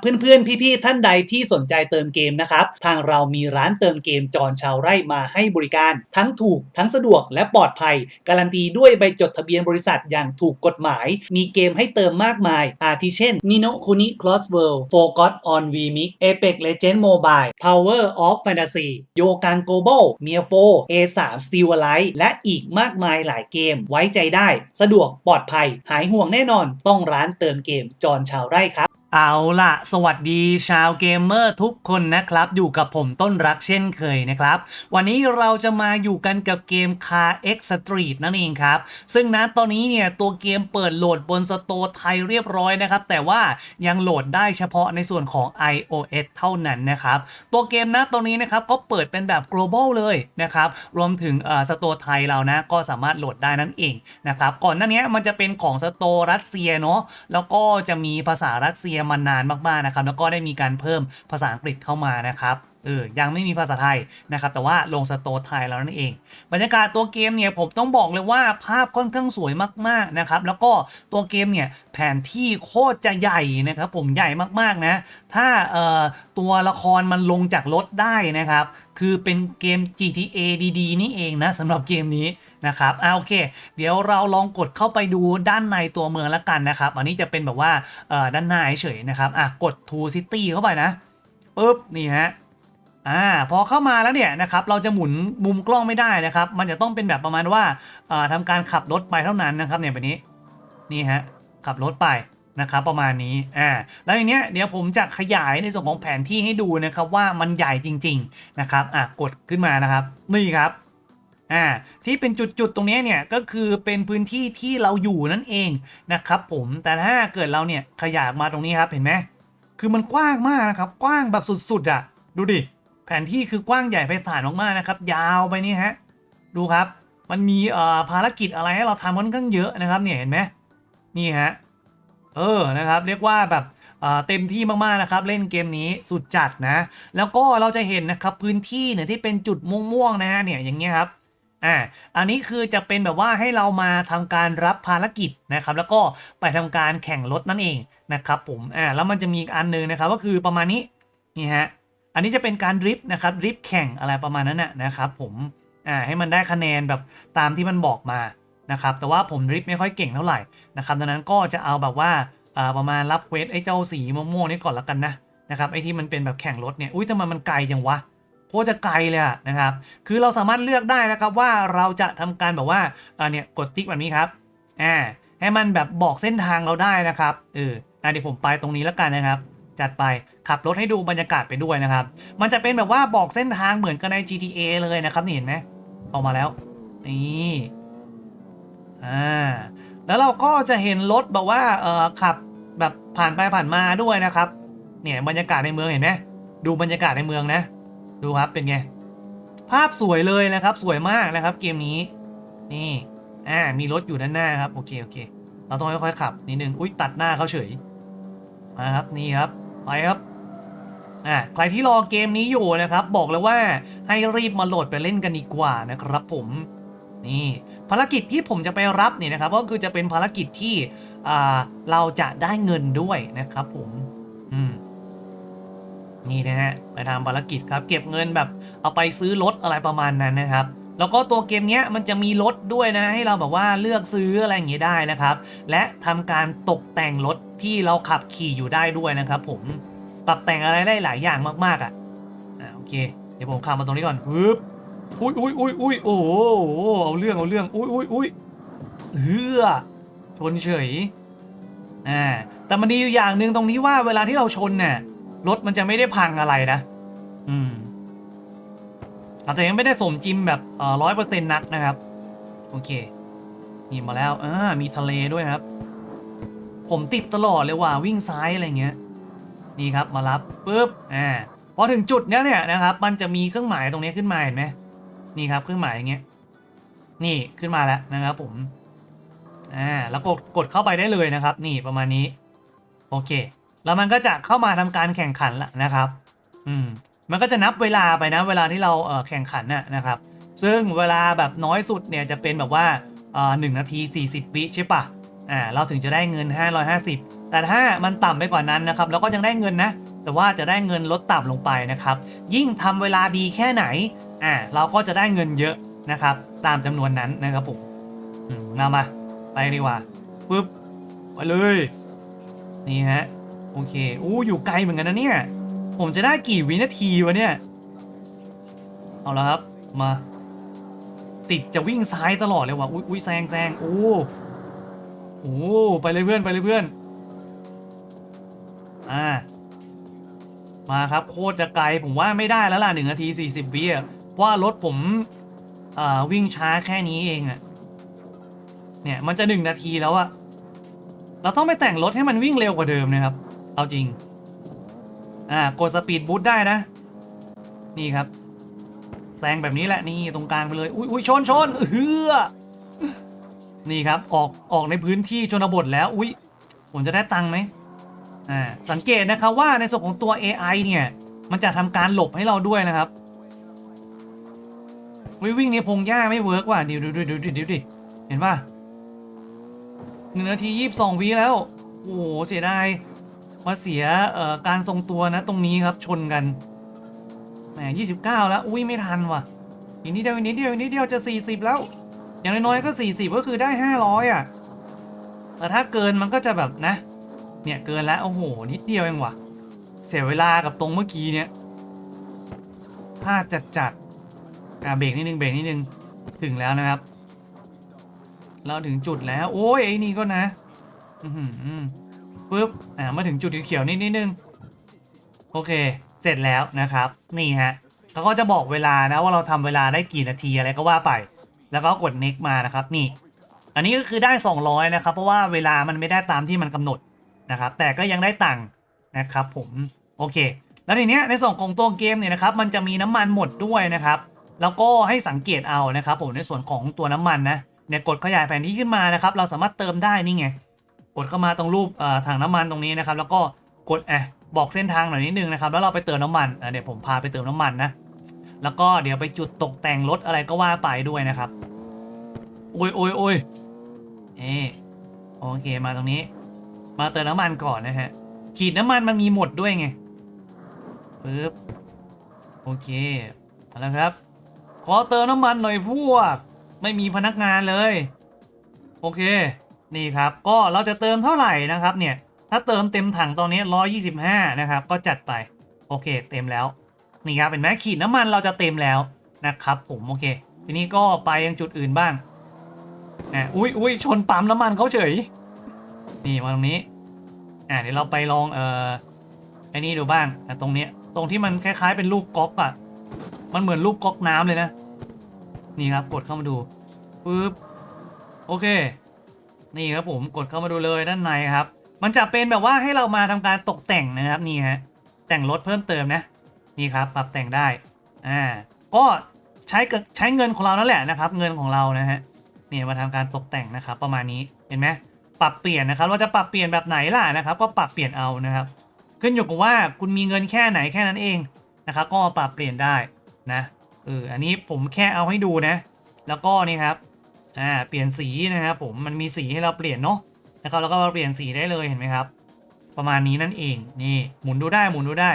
เพื่อนๆ พี่ๆ ท่านใดที่สนใจเติมเกมนะครับ ทางเรามีร้านเติมเกมจอนชาวไร่มาให้บริการ ทั้งถูกทั้งสะดวกและปลอดภัย การันตีด้วยใบจดทะเบียนบริษัทอย่างถูกกฎหมาย มีเกมให้เติมมากมาย อาทิเช่น Nino Kuni Cross World Forgot on VMix Apex Legend Mobile Tower of Fantasy โยกัง Global m i a 4 A3 Steel Alive และอีกมากมายหลายเกมไว้ใจได้ สะดวกปลอดภัย หายห่วงแน่นอนต้องร้านเติมเกมจอนชาวไร่ครับ เอาล่ะ สวัสดีชาวเกมเมอร์ทุกคนนะครับ อยู่กับผมต้นรักเช่นเคยนะครับ วันนี้เราจะมาอยู่กันกับเกม Car X Street นั่นเองครับ ซึ่งนะตอนนี้เนี่ยตัวเกมเปิดโหลดบนสโตร์ไทยเรียบร้อยนะครับ แต่ว่ายังโหลดได้เฉพาะในส่วนของ iOS เท่านั้นนะครับ ตัวเกมนะตอนนี้นะครับก็เปิดเป็นแบบ global เลยนะครับ รวมถึงสโตร์ไทยเรานะก็สามารถโหลดได้นั่นเองนะครับ ก่อนหน้านี้มันจะเป็นของสโตร์รัสเซียเนาะ แล้วก็จะมีภาษารัสเซียมานานมากๆนะครับแล้วก็ได้มีการเพิ่มภาษาอังกฤษเข้ามานะครับเออยังไม่มีภาษาไทยนะครับแต่ว่าลงสโตร์ไทยแล้วนั่นเอง บรรยากาศตัวเกมเนี่ยผมต้องบอกเลยว่าภาพค่อนข้างสวยมากๆนะครับแล้วก็ตัวเกมเนี่ยแผนที่โคตรจะใหญ่นะครับผมใหญ่มากๆนะถ้าเอ่อตัวละครมันลงจากรถได้นะครับคือเป็นเกม GTA ดีๆนี่เองนะสำหรับเกมนี้ นะครับอ่าโอเค เดี๋ยวเราลองกดเข้าไปดูด้านในตัวเมืองแล้วกันนะครับ อันนี้จะเป็นแบบว่าเอ่อด้านหน้าเฉยๆนะครับอะกด To City เข้าไปนะปุ๊บนี่ฮะอ่าพอเข้ามาแล้วเนี่ยนะครับเราจะหมุนมุมกล้องไม่ได้นะครับ มันจะต้องเป็นแบบประมาณว่าเอ่อทำการขับรถไปเท่านั้นนะครับเนี่ยแบบนี้นี่ฮะขับรถไปนะครับประมาณนี้ อ่า แล้วทีเนี้ยเดี๋ยวผมจะขยายในส่วนของแผนที่ให้ดูนะครับว่ามันใหญ่จริง ๆ นะครับ อะ กดขึ้นมานะครับ นี่ครับ อ่าที่เป็นจุดๆตรงนี้เนี่ยก็คือเป็นพื้นที่ที่เราอยู่นั่นเองนะครับผมแต่ถ้าเกิดเราเนี่ยขยายมาตรงนี้ครับเห็นไหมคือมันกว้างมากนะครับกว้างแบบสุดๆอะดูดิแผนที่คือกว้างใหญ่ไพศาลมากๆนะครับ ยาวไปนี่ฮะดูครับ มันมีเอ่อภารกิจอะไรให้เราทำค่อนข้างเยอะนะครับเนี่ยเห็นไหมนี่ฮะเออนะครับเรียกว่าแบบเอ่อเต็มที่มากๆนะครับเล่นเกมนี้สุดจัดนะ แล้วก็เราจะเห็นนะครับพื้นที่เนี่ยที่เป็นจุดม่วงๆนะฮะเนี่ยอย่างเงี้ยครับ อ่า อันนี้คือจะเป็นแบบว่าให้เรามาทำการรับภารกิจนะครับ แล้วก็ไปทำการแข่งรถนั่นเองนะครับผม อ่า แล้วมันจะมีอีกอันหนึงนะครับ ก็คือประมาณนี้นี่ฮะ อันนี้จะเป็นการดริฟนะครับดริฟแข่งอะไรประมาณนั้นนะนะครับผม อ่า ให้มันได้คะแนนแบบตามที่มันบอกมานะครับ แต่ว่าผมดริฟไม่ค่อยเก่งเท่าไหร่นะครับ ดังนั้นก็จะเอาแบบว่า อ่า ประมาณรับเควสไอ้เจ้าสีม่วงๆนี่ก่อนละกันนะนะครับ ไอ้ที่มันเป็นแบบแข่งรถเนี่ย อุ้ยทำไมมันไกลจังวะ โคตรจะไกลเลยนะครับ คือเราสามารถเลือกได้นะครับว่าเราจะทำการแบบว่าอ่าเนี่ยกดติ๊กแบบนี้ครับอ่าให้มันแบบบอกเส้นทางเราได้นะครับเอออะเดี๋ยวผมไปตรงนี้แล้วกันนะครับ จัดไปขับรถให้ดูบรรยากาศไปด้วยนะครับ มันจะเป็นแบบว่าบอกเส้นทางเหมือนกันใน GTA เลยนะครับนี่เห็นไหมออกมาแล้วนี่อ่าแล้วเราก็จะเห็นรถแบบว่าเออขับแบบผ่านไปผ่านมาด้วยนะครับ เนี่ยบรรยากาศในเมืองเห็นไหมดูบรรยากาศในเมืองนะ ดูครับเป็นไง ภาพสวยเลยนะครับ สวยมากนะครับ เกมนี้ นี่อ่ามีรถอยู่ด้านหน้าครับ โอเคโอเค เราต้องค่อยๆขับนิดนึงอุ้ยตัดหน้าเขาเฉยมาครับนี่ครับไปครับอ่าใครที่รอเกมนี้อยู่นะครับ บอกเลยว่าให้รีบมาโหลดไปเล่นกันดีกว่านะครับผมนี่ภารกิจที่ผมจะไปรับเนี่ยนะครับ ก็คือจะเป็นภารกิจที่อ่าเราจะได้เงินด้วยนะครับผมอืม นี่นะฮะไปทำภารกิจครับ เก็บเงินแบบเอาไปซื้อรถอะไรประมาณนั้นนะครับแล้วก็ตัวเกมเนี้ยมันจะมีรถด้วยนะ ให้เราแบบว่าเลือกซื้ออะไรอย่างเงี้ยได้นะครับ และทำการตกแต่งรถที่เราขับขี่อยู่ได้ด้วยนะครับผมปรับแต่งอะไรได้หลายอย่างมากๆอะอ่าโอเค เดี๋ยวผมขับมมาตรงนี้ก่อนปึ๊บอุ้ยอุ้ยอุ้ยอุ้ยโอ้โหเอาเรื่องเอาเรื่องอุ้ยอุ้ยอุ้ยเฮือชนเฉยอ่าแต่มันดีอยู่อย่างหนึ่งตรงที่ว่าเวลาที่เราชนเนี่ย รถมันจะไม่ได้พังอะไรนะ อืมอาจจะยังไม่ได้สมจริมแบบร้อยเปอร์เซ็นต์นักนะครับ โอเค นี่มาแล้วอ่ามีทะเลด้วยครับ ผมติดตลอดเลยว่าวิ่งซ้ายอะไรเงี้ย นี่ครับมารับปุ๊บอ่าพอถึงจุดเนี้ยเนี่ยนะครับ มันจะมีเครื่องหมายตรงนี้ขึ้นมาเห็นไหมนี่ครับเครื่องหมายอย่างเงี้ย นี่ขึ้นมาแล้วนะครับ ผมอ่าแล้วกดกดเข้าไปได้เลยนะครับ นี่ประมาณนี้ โอเค แล้วมันก็จะเข้ามาทำการแข่งขันละนะครับ อืม มันก็จะนับเวลาไปนะเวลาที่เราเแข่งขันน่ะนะครับ ซึ่งเวลาแบบน้อยสุดเนี่ยจะเป็นแบบว่าหนึ่งนาที 40 วิใช่ปะอ่าเราถึงจะได้เงิน 550 แต่ถ้ามันต่ำไปกว่านั้นนะครับเราก็ยังได้เงินนะ แต่ว่าจะได้เงินลดต่ำลงไปนะครับ ยิ่งทำเวลาดีแค่ไหนอ่าเราก็จะได้เงินเยอะนะครับ ตามจำนวนนั้นนะครับผมอืมมามาไปดีกว่าปึ๊บไปเลยนี่ฮะ โอเคอู้อยู่ไกลเหมือนกันนะเนี่ย ผมจะได้กี่วินาทีวะเนี่ย เอาละครับมา ติดจะวิ่งซ้ายตลอดเลยว่ะอุ้ยอุ้ยแซงแซงโอ้โอ้ไปเลยเพื่อนไปเลยเพื่อน อ่า มาครับโคตรจะไกลผมว่าไม่ได้แล้วล่ะหนึ่งนาทีสี่สิบวิอะเพราะว่ารถผมอ่าวิ่งช้าแค่นี้เองอะเนี่ยมันจะหนึ่งนาทีแล้วอะเราต้องไปแต่งรถให้มันวิ่งเร็วกว่าเดิมนะครับ เอาจริง อ่ากดสปีดบูทได้นะ นี่ครับ แซงแบบนี้แหละนี่ตรงกลางไปเลย อุ้ยอุ้ยชนชนเฮือนี่ครับออกออกในพื้นที่ชนบทแล้ว อุ้ยผมจะได้ตังค์ไหมอ่าสังเกตนะครับว่าในส่วนของตัว AI เนี่ย มันจะทำการหลบให้เราด้วยนะครับวิวิ่งในพงหญ้าไม่เวิร์กว่ะดูดูดูดูดูดูดิเห็นป่ะหนึ่งนาทียี่สิบสองวิแล้ว โอ้โหเสียดาย มาเสียเอ่อการทรงตัวนะตรงนี้ครับชนกันแหมยี่สิบเก้าแล้วอุ้ยไม่ทันว่ะอีกนิดเดียวอีกนิดเดียวอีกนิดเดียวจะสี่สิบแล้ว อย่างน้อยๆก็สี่สิบก็คือได้ห้าร้อยอะแต่ถ้าเกินมันก็จะแบบนะ เนี่ยเกินแล้วโอ้โหนิดเดียวเองว่ะ เสียเวลากับตรงเมื่อกี้เนี่ยพลาดจัดจัดๆอ่าเบรกนิดนึงเบรกนิดนึงถึงแล้วนะครับ เราถึงจุดแล้ว โอ้ยไอ้นี่ก็นะ อือหือ ปึ๊บอ่ามาถึงจุดเขียวๆนิดนิดนึง โอเค เสร็จแล้วนะครับ นี่ฮะเขาก็จะบอกเวลานะว่าเราทำเวลาได้กี่นาทีอะไรก็ว่าไป แล้วก็กด next มานะครับ นี่ อันนี้ก็คือได้ 200 นะครับ เพราะว่าเวลามันไม่ได้ตามที่มันกำหนดนะครับ แต่ก็ยังได้ตังค์นะครับ ผม โอเค แล้วทีเนี้ยในส่วนของตัวเกมเนี่ยนะครับ มันจะมีน้ำมันหมดด้วยนะครับ แล้วก็ให้สังเกตเอานะครับ ผมในส่วนของตัวน้ำมันนะเนี่ยกดขยายแผนที่ขึ้นมานะครับ เราสามารถเติมได้นี่ไง กดเข้ามาตรงรูปถังน้ำมันตรงนี้นะครับ แล้วก็กดแอะบอกเส้นทางหน่อยนิดนึงนะครับแล้วเราไปเติมน้ำมันเดี๋ยวผมพาไปเติมน้ำมันนะแล้วก็เดี๋ยวไปจุดตกแต่งรถอะไรก็ว่าไปด้วยนะครับโอ้ยโอ้ยโอ้ยเออโอเคมาตรงนี้ มาเติมน้ำมันก่อนนะฮะขีดน้ำมันมันมีหมดด้วยไงปึ๊บโอเคเอาละครับ ขอเติมน้ำมันหน่อยพวก ไม่มีพนักงานเลย โอเค นี่ครับก็เราจะเติมเท่าไหร่นะครับเนี่ยถ้าเติมเต็มถังตอนนี้ 125 นะครับ ก็จัดไปโอเค เต็มแล้วนี่ครับเห็นไหมขีดน้ำมันเราจะเต็มแล้วนะครับ ผมโอเค ทีนี้ก็ไปยังจุดอื่นบ้างอะอุ้ยอุ้ยชนปั๊มน้ำมันเขาเฉย นี่มาตรงนี้อะเดี๋ยวเราไปลองเอ่อไอ้นี่ดูบ้างแต่ตรงเนี้ยตรงที่มันคล้ายๆเป็นลูกก๊อกอะมันเหมือนลูกก๊อกน้ำเลยนะ นี่ครับกดเข้ามาดูปึ๊บโอเค นี่ครับผมกดเข้ามาดูเลยด้านในครับ มันจะเป็นแบบว่าให้เรามาทำการตกแต่งนะครับนี่ฮะแต่งรถเพิ่มเติมนะนี่ครับปรับแต่งได้อ่าก็ใช้กับใช้เงินของเรานั่นแหละนะครับ เงินของเรานะฮะนี่มาทำการตกแต่งนะครับ ประมาณนี้เห็นไหมปรับเปลี่ยนนะครับว่าจะปรับเปลี่ยนแบบไหนล่ะนะครับ ก็ปรับเปลี่ยนเอานะครับ ขึ้นอยู่กับว่าคุณมีเงินแค่ไหนแค่นั้นเองนะครับ ก็ปรับเปลี่ยนได้นะเอออันนี้ผมแค่เอาให้ดูนะ แล้วก็นี่ครับ อ่าเปลี่ยนสีนะครับผมมันมีสีให้เราเปลี่ยนเนาะนะครับแล้วก็มาเปลี่ยนสีได้เลยเห็นไหมครับ ประมาณนี้นั่นเองนี่หมุนดูได้หมุนดูได้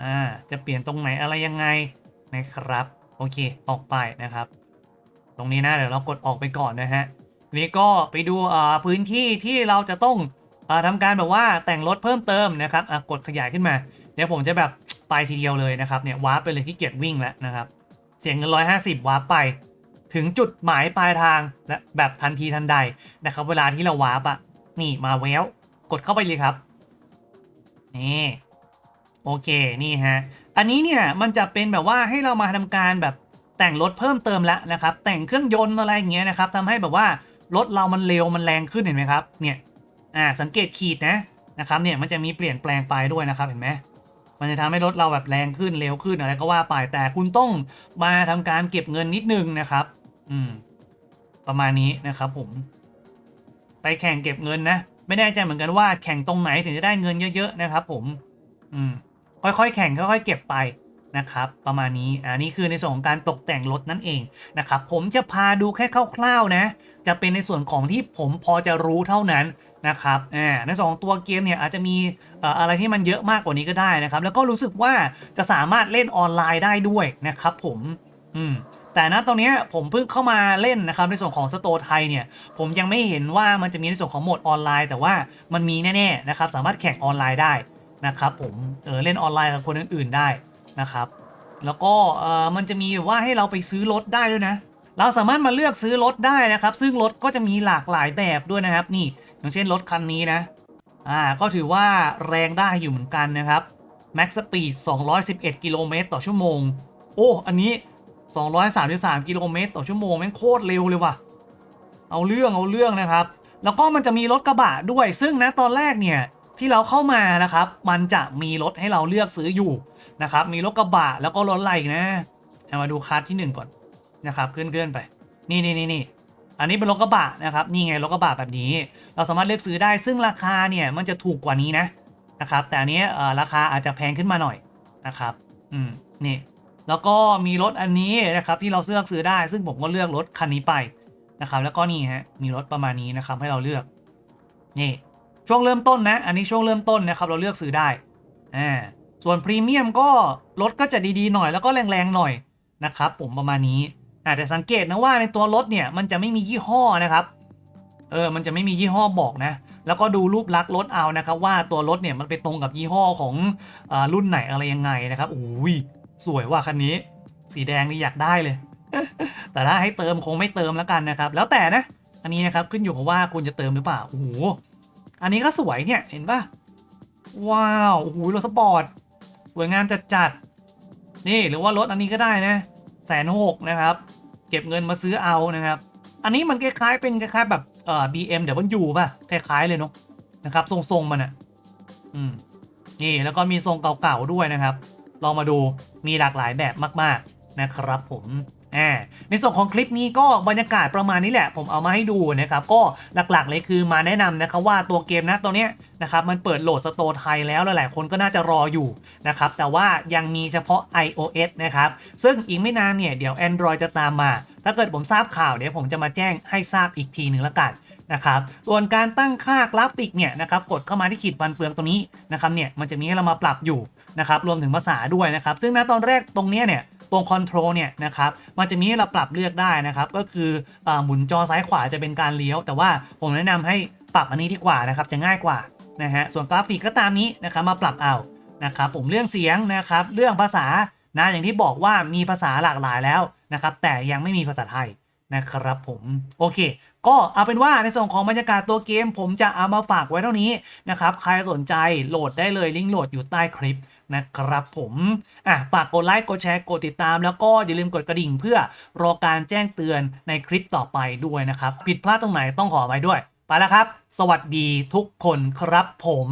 อ่าจะเปลี่ยนตรงไหนอะไรยังไงนะครับ โอเคออกไปนะครับ ตรงนี้นะเดี๋ยวเรากดออกไปก่อนนะฮะนี้ก็ไปดูอ่าพื้นที่ที่เราจะต้องอ่าทำการแบบว่าแต่งรถเพิ่มเติมนะครับอะกดขยายขึ้นมา เดี๋ยวผมจะแบบไปทีเดียวเลยนะครับเนี่ยวาร์ปไปเลยที่เกียจวิ่งแล้วนะครับ เสียเงินร้อยห้าสิบวาร์ปไป ถึงจุดหมายปลายทางและแบบทันทีทันใดนะครับ เวลาที่เราวาร์ปอะนี่มาแววกดเข้าไปเลยครับนี่โอเคนี่ฮะอันนี้เนี่ยมันจะเป็นแบบว่าให้เรามาทำการแบบแต่งรถเพิ่มเติมแล้วนะครับ แต่งเครื่องยนต์อะไรอย่างเงี้ยนะครับทำให้แบบว่ารถเรามันเร็วมันแรงขึ้นเห็นไหมครับเนี่ยอ่าสังเกตขีดนะนะครับเนี่ยมันจะมีเปลี่ยนแปลงไปด้วยนะครับเห็นไหมมันจะทำให้รถเราแบบแรงขึ้นเร็วขึ้นอะไรก็ว่าไปแต่คุณต้องมาทำการเก็บเงินนิดนึงนะครับ อืม ประมาณนี้นะครับผม ไปแข่งเก็บเงินนะ ไม่แน่ใจเหมือนกันว่าแข่งตรงไหนถึงจะได้เงินเยอะๆนะครับ ผม อืม ค่อยๆแข่งค่อยๆเก็บไปนะครับประมาณนี้อันนี้คือในส่วนของการตกแต่งรถนั่นเองนะครับผมจะพาดูแค่คร่าวๆนะ จะเป็นในส่วนของที่ผมพอจะรู้เท่านั้นนะครับอ่าในส่วนของตัวเกมเนี่ยอาจจะมีเอ่ออะไรที่มันเยอะมากกว่านี้ก็ได้นะครับ แล้วก็รู้สึกว่าจะสามารถเล่นออนไลน์ได้ด้วยนะครับผมอืม แต่นะตรงนี้ผมเพิ่งเข้ามาเล่นนะครับในส่วนของสโตร์ไทยเนี่ยผมยังไม่เห็นว่ามันจะมีในส่วนของโหมดออนไลน์ แต่ว่ามันมีแน่ๆนะครับสามารถแข่งออนไลน์ได้นะครับผมเออเล่นออนไลน์กับคนอื่นๆได้นะครับแล้วก็เออมันจะมีแบบว่าให้เราไปซื้อรถได้ด้วยนะ เราสามารถมาเลือกซื้อรถได้นะครับ ซึ่งรถก็จะมีหลากหลายแบบด้วยนะครับ นี่อย่างเช่นรถคันนี้นะอ่าก็ถือว่าแรงได้อยู่เหมือนกันนะครับ Max Speed 211 กิโลเมตรต่อชั่วโมง โอ้ อันนี้ 233 กิโลเมตรต่อชั่วโมงแม่งโคตรเร็วเลยว่ะ เอาเรื่องเอาเรื่องนะครับ แล้วก็มันจะมีรถกระบะด้วย ซึ่งนะตอนแรกเนี่ยที่เราเข้ามานะครับ มันจะมีรถให้เราเลือกซื้ออยู่นะครับ มีรถกระบะแล้วก็รถอะไรนะเอามาดูคัสที่หนึ่งก่อนนะครับเคลื่อนๆไป นี่นี่นี่นี่อันนี้เป็นรถกระบะนะครับ นี่ไงรถกระบะแบบนี้ เราสามารถเลือกซื้อได้ซึ่งราคาเนี่ยมันจะถูกกว่านี้นะนะครับ แต่อันนี้ราคาอาจจะแพงขึ้นมาหน่อยนะครับ อืมนี่ แล้วก็มีรถอันนี้นะครับที่เราเลือกซื้อได้ ซึ่งผมก็เลือกรถคันนี้ไปนะครับแล้วก็นี่ฮะมีรถประมาณนี้นะครับให้เราเลือกนี่ช่วงเริ่มต้นนะ อันนี้ช่วงเริ่มต้นนะครับ เราเลือกซื้อได้อ่าส่วนพรีเมียมก็รถก็จะดีๆหน่อยแล้วก็แรงๆหน่อยนะครับผมประมาณนี้อาจจะแต่สังเกตนะว่าในตัวรถเนี่ยมันจะไม่มียี่ห้อนะครับเออมันจะไม่มียี่ห้อบอกนะ แล้วก็ดูรูปลักษณ์รถเอานะครับ ว่าตัวรถเนี่ยมันไปตรงกับยี่ห้อของอารุ่นไหนอะไรยังไงนะครับโอ้ย สวยว่ะคันนี้ สีแดงนี่อยากได้เลย แต่ถ้าให้เติมคงไม่เติมแล้วกันนะครับ แล้วแต่นะ อันนี้นะครับขึ้นอยู่กับว่าคุณจะเติมหรือเปล่าโอ้โหอันนี้ก็สวยเนี่ยเห็นปะว้าวโอ้โหรถสปอร์ตสวยงามจัดจัดๆนี่หรือว่ารถอันนี้ก็ได้นะแสนหกนะครับ เก็บเงินมาซื้อเอานะครับ อันนี้มันคล้ายๆเป็นคล้ายๆแบบเอ่อ BMW ป่ะคล้ายๆเลยเนาะนะครับ ทรงๆมันอะอืมนี่แล้วก็มีทรงเก่าๆด้วยนะครับ ลองมาดูมีหลากหลายแบบมาก ๆนะครับผมในส่วนของคลิปนี้ก็บรรยากาศประมาณนี้แหละ ผมเอามาให้ดูนะครับก็หลักๆเลยคือมาแนะนำนะครับว่าตัวเกมนะตัวเนี้ยนะครับมันเปิดโหลดสโตร์ไทยแล้วหลายๆคนก็น่าจะรออยู่นะครับแต่ว่ายังมีเฉพาะ iOS นะครับซึ่งอีกไม่นานเนี่ยเดี๋ยว Android จะตามมา ถ้าเกิดผมทราบข่าวเดี๋ยวผมจะมาแจ้งให้ทราบอีกทีหนึ่งละกัน นะครับส่วนการตั้งค่ากราฟิกเนี่ยนะครับกดเข้ามาที่ขีดฟันเฟืองตรงนี้นะครับเนี่ยมันจะมีให้เรามาปรับอยู่นะครับรวมถึงภาษาด้วยนะครับซึ่งณตอนแรกตรงนี้เนี่ยตรงคอนโทรลเนี่ยนะครับมันจะมีให้เราปรับเลือกได้นะครับก็คืออหมุนจอซ้ายขวาจะเป็นการเลี้ยว แต่ว่าผมแนะนำให้ปรับอันนี้ดีกว่านะครับจะง่ายกว่านะฮะส่วนกราฟิกก็ตามนี้นะครับมาปรับเอานะครับผมเรื่องเสียงนะครับเรื่องภาษานะอย่างที่บอกว่ามีภาษาหลากหลายแล้วนะครับแต่ยังไม่มีภาษาไทย นะครับผมโอเค ก็เอาเป็นว่าในส่วนของบรรยากาศตัวเกม ผมจะเอามาฝากไว้เท่านี้นะครับ ใครสนใจโหลดได้เลยลิงก์โหลดอยู่ใต้คลิปนะครับผมอะฝากกดไลค์กดแชร์กดติดตาม แล้วก็อย่าลืมกดกระดิ่งเพื่อรอการแจ้งเตือนในคลิปต่อไปด้วยนะครับ ผิดพลาดตรงไหนต้องขอไว้ด้วย ไปแล้วครับ สวัสดีทุกคนครับผม